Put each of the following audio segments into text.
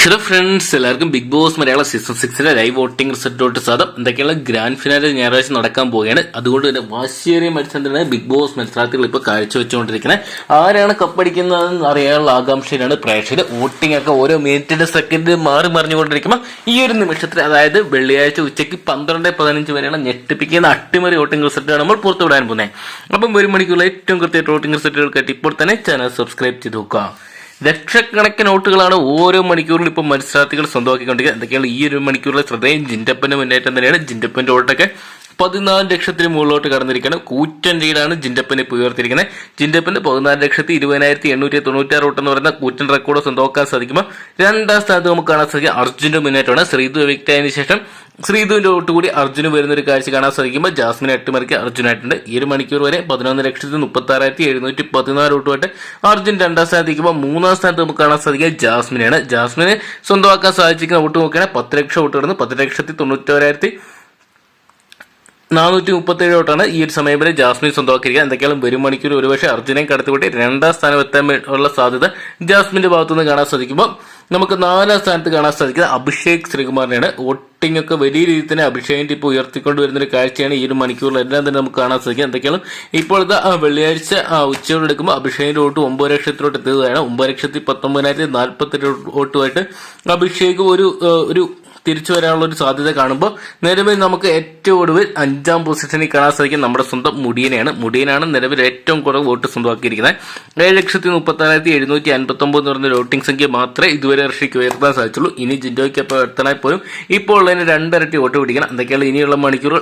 Hello friends എല്ലാവർക്കും big boss Malayalam season സിക്സിന്റെ live voting റിസൾട്ടോട്ട് സാധം. എന്തൊക്കെയുള്ള ഗ്രാൻഡ് ഫിനാലെ ഞായറാഴ്ച നടക്കാൻ പോവുകയാണ്. അതുകൊണ്ട് തന്നെ വാശിയേറിയ മത്സരത്തിലാണ് ബിഗ് ബോസ് മത്സരാർത്ഥികൾ ഇപ്പോൾ കാഴ്ചവെച്ചുകൊണ്ടിരിക്കുന്നത്. ആരാണ് കപ്പടിക്കുന്നതെന്ന് അറിയാനുള്ള ആകാംക്ഷയിലാണ് പ്രേക്ഷകർ. വോട്ടിംഗ് ഒക്കെ ഓരോ മിനിറ്റിന്റെ സെക്കൻഡ് മാറി മറിഞ്ഞുകൊണ്ടിരിക്കുമ്പോൾ ഈ ഒരു നിമിഷത്തിൽ അതായത് വെള്ളിയാഴ്ച ഉച്ചയ്ക്ക് പന്ത്രണ്ട് പതിനഞ്ച് വരെയുള്ള ഞെട്ടിപ്പിക്കുന്ന അട്ടിമറി വോട്ടിംഗ് റിസൾട്ടാണ് നമ്മൾ പുറത്തുവിടാൻ പോകുന്നത്. അപ്പം ഒരു മണിക്കുള്ള ഏറ്റവും കൃത്യമായിട്ട് വോട്ടിംഗ് റിസൾട്ടുകൾക്കായിട്ട് ഇപ്പോൾ തന്നെ ചാനൽ സബ്സ്ക്രൈബ് ചെയ്ത് നോക്കുക. ലക്ഷക്കണക്കിന് നോട്ടുകളാണ് ഓരോ മണിക്കൂറിലും ഇപ്പം മത്സരാർത്ഥികൾ സ്വന്തമാക്കിക്കൊണ്ടിരിക്കുന്നത്. എന്തൊക്കെയാണ് ഈ ഒരു മണിക്കൂറിലെ ശ്രദ്ധയും ജിൻഡപ്പന്റെ മുന്നേറ്റം തന്നെയാണ്. ജിൻഡപ്പന്റെ വോട്ടൊക്കെ പതിനാല് ലക്ഷത്തിന് മുകളിലോട്ട് കടന്നിരിക്കുകയാണ്. കൂറ്റൻ ലീഡാണ് ജിൻഡപ്പനെ ഇപ്പോൾ ഉയർത്തിയിരിക്കുന്നത് ജിൻഡപ്പന് പതിനാല് ലക്ഷത്തി ഇരുപതിനായിരത്തി എണ്ണൂറ്റി തൊണ്ണൂറ്റാറ് എന്ന് പറയുന്ന കൂറ്റൻ റെക്കോർഡ് സ്വന്തമാക്കാൻ സാധിക്കുമ്പോൾ രണ്ടാം സ്ഥാനത്ത് നമുക്ക് കാണാൻ സാധിക്കും അർജുന്റെ മുന്നേറ്റമാണ്. ശ്രീധു വ്യക്തിയായതിനു ശേഷം ശ്രീധുവിന്റെ വോട്ട് കൂടി അർജുന് വരുന്ന ഒരു കാഴ്ച കാണാൻ സാധിക്കുമ്പോൾ ജാസ്മിൻ അട്ടിമറിക്ക് അർജുനായിട്ടുണ്ട്. ഈ ഒരു മണിക്കൂർ വരെ പതിനൊന്ന് ലക്ഷത്തി മുപ്പത്തി ആറായിരത്തി എഴുന്നൂറ്റി പതിനാല് വോട്ടുമായിട്ട് അർജുൻ രണ്ടാം സ്ഥാനത്തേക്കുമ്പോൾ മൂന്നാം സ്ഥാനത്ത് നമുക്ക് കാണാൻ സാധിക്കുക ജാസ്മിനാണ് ജാസ്മിന് സ്വന്തമാക്കാൻ സാധിച്ചിരിക്കുന്ന വോട്ട് നോക്കുകയാണെങ്കിൽ പത്ത് ലക്ഷം വോട്ട് വരുന്നു പത്ത് ലക്ഷത്തി തൊണ്ണൂറ്റോരായിരത്തി നാനൂറ്റി മുപ്പത്തേഴ് വോട്ടാണ് ഈ ഒരു സമയം വരെ ജാസ്മിൻ സ്വന്തമാക്കിയിരിക്കുക എന്തൊക്കെയാലും വരും മണിക്കൂർ ഒരുപക്ഷെ അർജുനെ കടത്തിവിട്ട് രണ്ടാം സ്ഥാനം എത്താൻ ഉള്ള സാധ്യത ജാസ്മിന്റെ ഭാഗത്തുനിന്ന് കാണാൻ സാധിക്കുമ്പോൾ നമുക്ക് നാലാം സ്ഥാനത്ത് കാണാൻ സാധിക്കുന്നത് അഭിഷേക് ശ്രീകുമാറിനെയാണ്. വോട്ടിംഗ് ഒക്കെ വലിയ രീതിയിൽ തന്നെ അഭിഷേകിന്റെ ഇപ്പോൾ ഉയർത്തിക്കൊണ്ട് ഒരു കാഴ്ചയാണ് ഈ ഒരു മണിക്കൂറിൽ എല്ലാം തന്നെ നമുക്ക് കാണാൻ സാധിക്കും എന്തൊക്കെയാണ് ഇപ്പോഴത്തെ വെള്ളിയാഴ്ച ഉച്ചയോട് എടുക്കുമ്പോൾ അഭിഷേകിന്റെ വോട്ട് ഒമ്പത് ലക്ഷത്തിലോട്ട് എത്തുകയാണ് ഒമ്പത് ലക്ഷത്തി പത്തൊമ്പതിനായിരത്തി നാൽപ്പത്തി വോട്ടുമായിട്ട് അഭിഷേക് ഒരു ഒരു തിരിച്ചു വരാനുള്ള ഒരു സാധ്യത കാണുമ്പോൾ നിലവിൽ നമുക്ക് ഏറ്റവും ഒടുവിൽ അഞ്ചാം പൊസിഷനിൽ കാണാൻ സാധിക്കും നമ്മുടെ സ്വന്തം മുടിയനെയാണ്. മുടിയനാണ് നിലവിൽ ഏറ്റവും കുറവ് വോട്ട് സ്വന്തമാക്കിയിരിക്കുന്നത്. ഏഴ് ലക്ഷത്തി മുപ്പത്താറായിരത്തി എഴുന്നൂറ്റി അൻപത്തി ഒമ്പത് എന്ന് പറഞ്ഞ വോട്ടിംഗ് സംഖ്യ മാത്രമേ ഇതുവരെ ഋഷിക്ക് ഉയർത്താൻ സാധിച്ചുള്ളൂ. ഇനി ജിൻഡോയ്ക്ക് അപ്പോൾ എത്തണാൽ പോലും ഇപ്പോൾ ഉള്ളതിന് രണ്ടരട്ടി വോട്ട് പിടിക്കണം. എന്തൊക്കെയാണ് ഇനിയുള്ള മണിക്കൂർ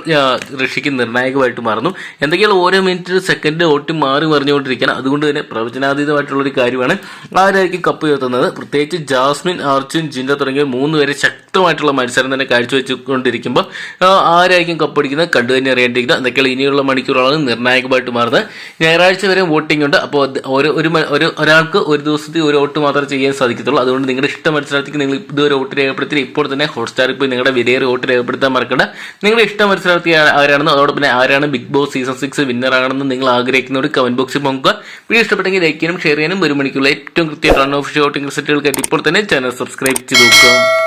ഋഷിക്ക് നിർണായകമായിട്ട് മാറുന്നു. എന്തൊക്കെയാണ് ഓരോ മിനിറ്റ് സെക്കൻഡ് വോട്ട് മാറി മറിഞ്ഞുകൊണ്ടിരിക്കണം. അതുകൊണ്ട് തന്നെ പ്രവചനാതീതമായിട്ടുള്ള ഒരു കാര്യമാണ്. ആരായിരിക്കും കപ്പ് ഉയർത്തുന്നത്? പ്രത്യേകിച്ച് ജാസ്മിൻ അർജുൻ ജിൻഡോ തുടങ്ങിയ മൂന്ന് പേരെ ശക്തമായിട്ടുള്ള മത്സരം തന്നെ കാഴ്ചവെച്ചുകൊണ്ടിരിക്കുമ്പോൾ ആരായിരിക്കും കപ്പടിക്കുന്നത് കണ്ടു തന്നെ അറിയേണ്ടിയിരിക്കുന്നത് എന്തൊക്കെയാണ് ഇനിയുള്ള മണിക്കൂറുകളാണ് നിർണായകമായിട്ട് മാറുന്നത്. ഞായറാഴ്ച വരെ വോട്ടിംഗ് ഉണ്ട്. അപ്പോൾ ഒരു ഒരു ഒരാൾക്ക് ഒരു ദിവസത്തിൽ ഒരു വോട്ട് മാത്രമേ ചെയ്യാൻ സാധിക്കത്തുള്ളൂ. അതുകൊണ്ട് നിങ്ങളുടെ ഇഷ്ട മത്സരാർത്ഥിക്ക് നിങ്ങൾ ഇതുവരെ വോട്ട് രേഖപ്പെടുത്തി ഇപ്പോൾ തന്നെ ഹോട്ട്സ്റ്റാറിൽ പോയി നിങ്ങളുടെ വിലയേറെ വോട്ട് രേഖപ്പെടുത്താൻ മറക്കണ്ട. നിങ്ങളുടെ ഇഷ്ട മത്സരാർത്ഥി ആരാണെന്ന് അതോടൊപ്പം തന്നെ ആരാണ് big boss season six winner ആണെന്ന് നിങ്ങൾ ആഗ്രഹിക്കുന്നവർ കമന്റ് ബോക്സിൽ പോകുക വീഡിയോ ഇഷ്ടപ്പെട്ടെങ്കിൽ ലൈക്ക് ചെയ്യാനും ഷെയർ ചെയ്യാനും ഒരു മണിക്കുള്ള ഏറ്റവും കൃത്യമായിട്ട് ഓഫ് ഷോട്ടിംഗ് റിസൾട്ടുകൾക്കായിട്ട് ഇപ്പോൾ തന്നെ ചാനൽ സബ്സ്ക്രൈബ് ചെയ്ത് നോക്കുക.